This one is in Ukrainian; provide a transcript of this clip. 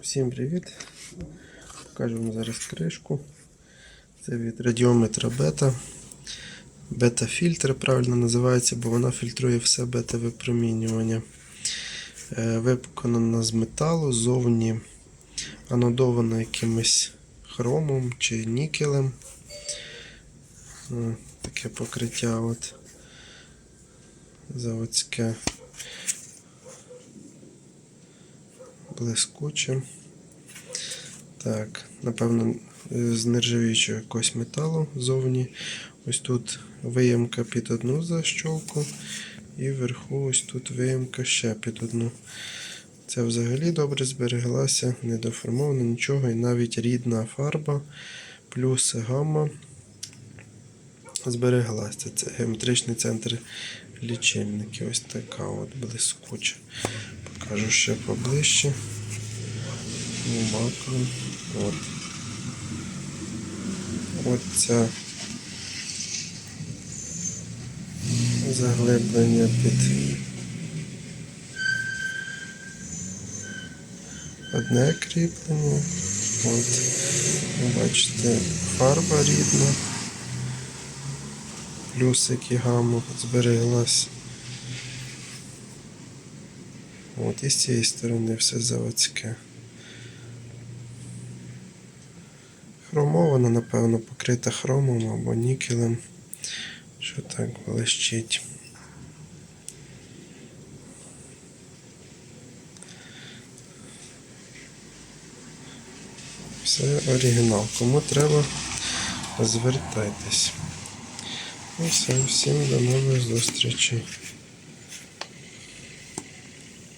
Всім привіт! Покажу вам зараз кришку. Це від радіометра бета. Бета-фільтр правильно називається, бо вона фільтрує все бета-випромінювання. Е, Виконана з металу, зовні анодована якимось хромом чи нікелем. Е, Таке покриття от заводське. Блискуче. Так, напевно, з нержавіючого якогось металу зовні. Ось тут виємка під одну защолку, і вверху ось тут виємка ще під одну. Це взагалі добре збереглася, не доформовано нічого, і навіть рідна фарба плюс гамма збереглася. Це геометричний центр лічильників. Ось така от блискуча. Покажу ще поближче. Макро. От. От заглиблення під одне кріплення. От. Бачите, фарба рідна. Плюсик і гамма збереглась. От і з цієї сторони все заводське. Хромована, напевно, покрита хромом або нікелем, що так блищить. Все оригінал. Кому треба, звертайтесь. І все, всім до нових зустрічей.